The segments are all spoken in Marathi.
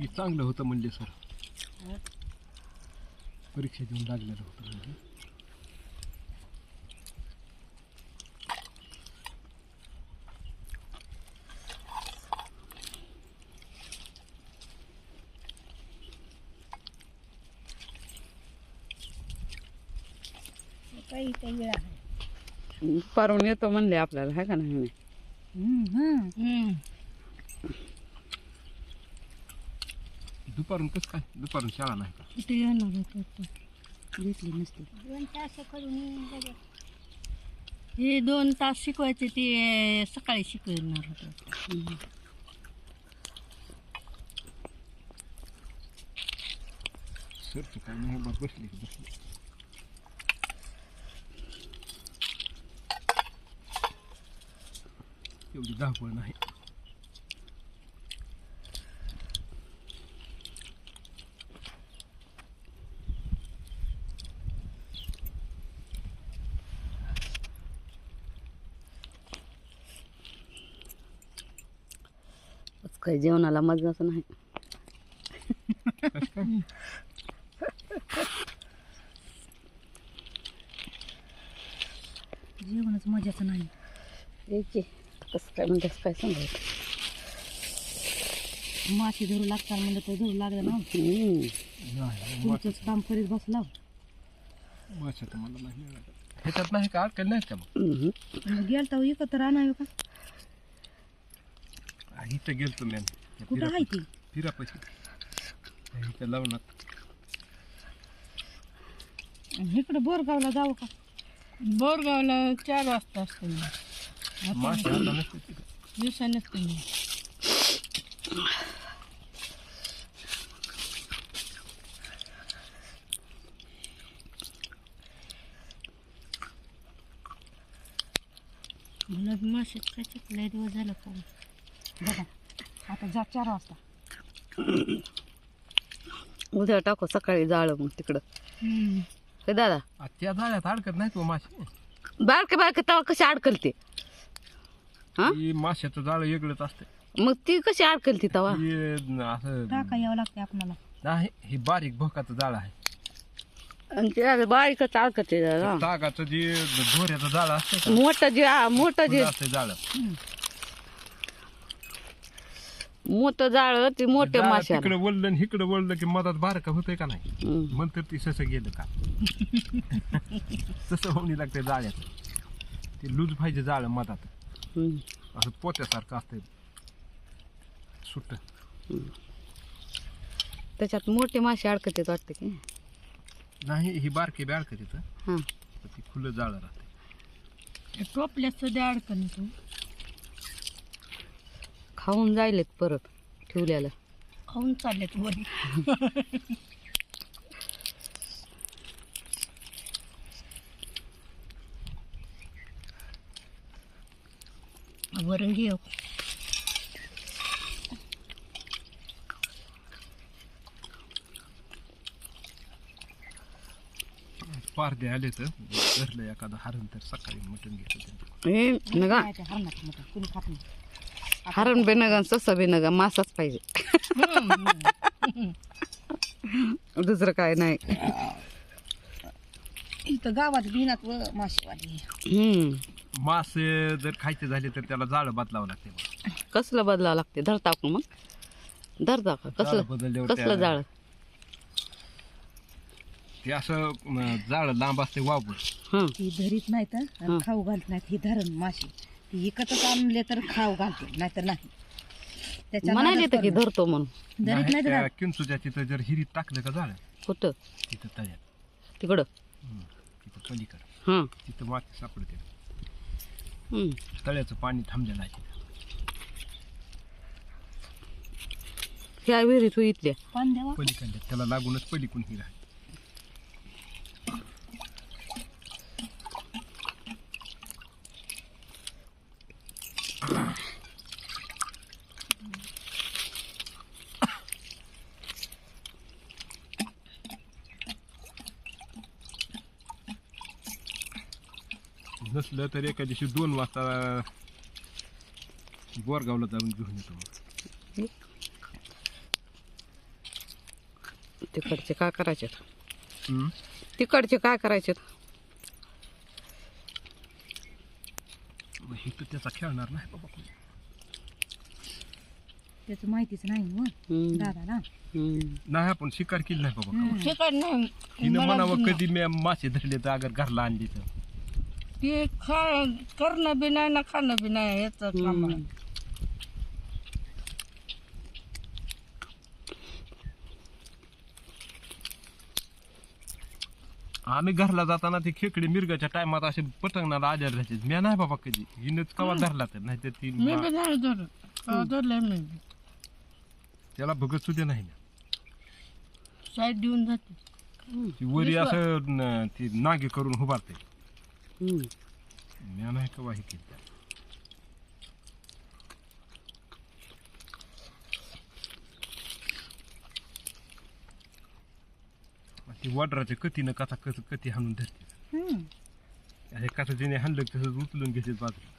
हे चांगलं होतं म्हणजे सर. परीक्षा देऊन लागलेलं होतं म्हणजे काही काही वेळा आहे दुपारून येतो म्हणले आपल्याला हाय का नाही. दुपारून कसं काय? दुपारून शाळा नाही का? येणार होतो तो घेतली नसते. दोन तास करून हे दोन तास शिकवायचे ते सकाळी शिकवणार होतं. सरचं काय नाही बस बसली की बसली. एवढी धावपळ नाही आज काही जेवणाला मजाच नाही कसं काय जेवणच मजाचं नाही यायची कसं काय? म्हणतेस काय सांगायचं? मासे धरू लागतात म्हणलं तर धरू लागलं ना. तुमचंच काम करीत बसला. माशा तर मला नाही. ह्याच्यात नाही का? अडकल नाही का मग. गेलता हो एकत्र आणावे का? आ, इथं गेलतो मी. कुठं आहे ती? फिरा पैसे इथं लावणार इकडं बोरगावला जाऊ का? बोरगावला चार वाजता असते मासे आता नसते दिवसा मासे लय झालं पाहून बघा आता जा चार वाजता उद्या टाकू सकाळी जाळ मग तिकडं. हे दादा. आ, त्या जाळ्यात अडकत नाही तो मासे बारके बारके तवा कशी अडकलते? हा? ही माशाचं जाळं वेगळंच असते मग ती कशी अडकलती तवा? हे असं टाका यावं लागते आपल्याला नाही हे बारीक भोकाचं जाळ आहे. आणि ते बारीकच अडकते जरा. तागाचं जे दोऱ्याचं जाळ असतं का? मोठं जे आ, मोठं जे असते जाळ. मोठं जाळ ते मोठ्या माश्या तिकडे वळलं आणि इकडे वळलं की मधात बारका होतंय का नाही? हम्म. म्हणतात ती ससं गेलं का? तसं होणी लागते जाळ्यात ते लूज पाहिजे जाळ मधात. असं पोत्यासारखं असतंय सुट्ट त्याच्यात मोठे मासे अडकते वाटते की नाही ही बारकी बी अडकत तिथं हा तर ती खुलं जाळ राहते टोपल्यात सध्या अडकण तू खाऊन जायलेत परत ठेवल्याला खाऊन चाललेत वरी वरण घेऊ पारदे आले तर धरलं एखादं हरण तर सकाळी मटण घेतो हे नगा. हरणात मोठा कुणी खात नाही. हरण बे नगा ससा बे नगा मासाच पाहिजे. दुसरं काय नाही. इथं गावात बिनात व मासेवाली हम्म. मास जर खायचे झाले तर त्याला जाळं बदलावं लागते बघ. कसलं बदलावं लागते? धरता का मग. धरता का जाळं कसलं? बदलल्यावर कसलं त्या- जाळ? ते असं अं, जाळं लांब असते वाबूळ हं. ती धरीत नाहीत हं, आणि हं. खाऊ घालत नाहीत. हे धरण मासे ती एकत्रच आणले तर खाऊ घालते नाहीतर नाही. त्याच्या म्हणाले नादात तर की. धरतो म्हणून. धरीत नाही, नाही तर किंचूच्या तिथं जर हिरीत टाकलं का जाळं? कुठं? तिथं तयार तिकडं. हं, तिथं पलीकडं. हं. तिथं माती सापडते तळ्याचं पाणी थांबलेलं आहे तिथं. ह्या विहिरीत होई इथल्या. पान द्यावा? पलीकडल्या. त्याला लागूनच पलीकडून हिरा आहे नसलं तर एका दिवशी दोन वाजता बोरगावला जाऊन घेऊन येतो. तिकडचे काय करायचे. तिकडचे काय करायचे हे तर त्याचा खेळणार नाही बाबा कोणी. त्याचं माहितीच नाही दादाला. नाही आपण शिकार केली नाही बाबा नाही. तिनं म्हणावं. कधी मी मासे धरले तर अगर घरला आणली तर. ते खा करणं बी नाही ना खाणं बी नाही याचं काम आहे. आम्ही घरला जाताना ते खेकडे मिरगाच्या टायमात असे पटंगणाला आजार राहायचे. मी नाही बाबा कधी. हिनंच कवा धरला तर नाही तर ती मी बी नाही धरत कवा धरलंय मी बी. त्याला बघत सुद्धा नाही ना. साईड देऊन जाते. ती वरी असं न- ती नागे करून उभारते. मी नाही कवा हे केली ती वडराच्या कतीनं कथा कथ कती हाणून धरते. अरे कथा तिने हाणलं की तसंच उचलून घेते बाजूला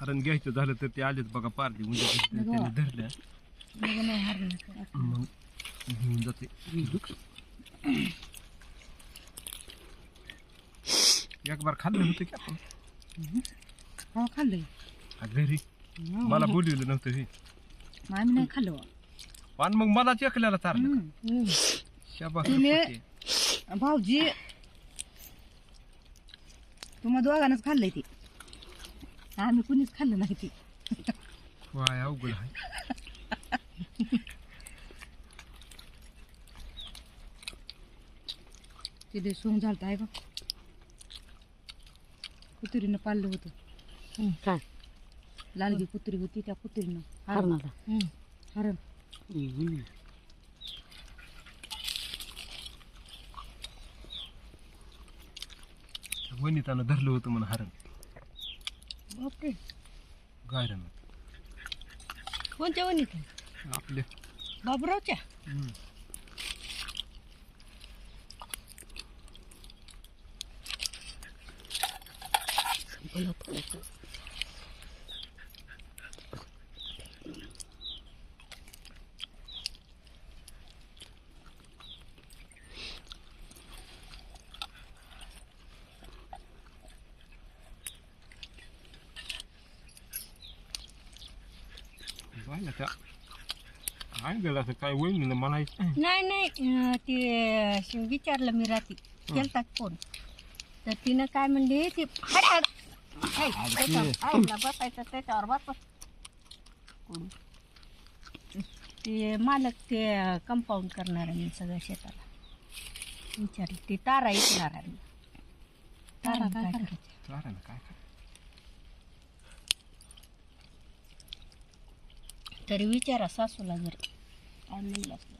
हरण घ्यायचं झालं तर ते आलेच बघा पारली म्हणजे त्याने धरल्या. मग घेऊन जाते. एक बार खाल्लं होतं की आपण? हो खाल्लंय. हा, घरी? मला बोलवलं नव्हतं हे. आम्ही नाही खाल्लं. पण मग मला चेकल्याला चारलं. शाबास तिने-. भाऊजी तुम्हा दोघांनाच खाल्लंय ते. आम्ही कुणीच खाल्लं नाही ते. वाय अवघड आहे. तिथे सोंग झालं आहे का कुत्रीनं पाळलं होतं. काय? लालगी कुत्री होती त्या कुत्रीनं हरणाला. हम्म. हरण. वनितानं धरलं होतं म्हणा हरण. बापरे. गायरानं. कोणत्या वणीत आपले. बाबरावच्या? पाहिलं त्या आहे गेला असं काय वहिनीनं म्हणायचं नाही नाही अं, ते अं, विचारलं मी रात्री केलता फोन तर तिनं काय म्हणली ती हाड हाड हाय, त्याच्यावर हाडला बसायचं त्याच्यावर बस ते मालक ते कंपाऊंड करणार आहे मी सगळ्या शेताला विचारलं ते तारा ऐकणार आहे मी. तारा काय करायचं चालेल ना काय काय तरवीच्या विचारा सासूला जर. आणलेलं लागतो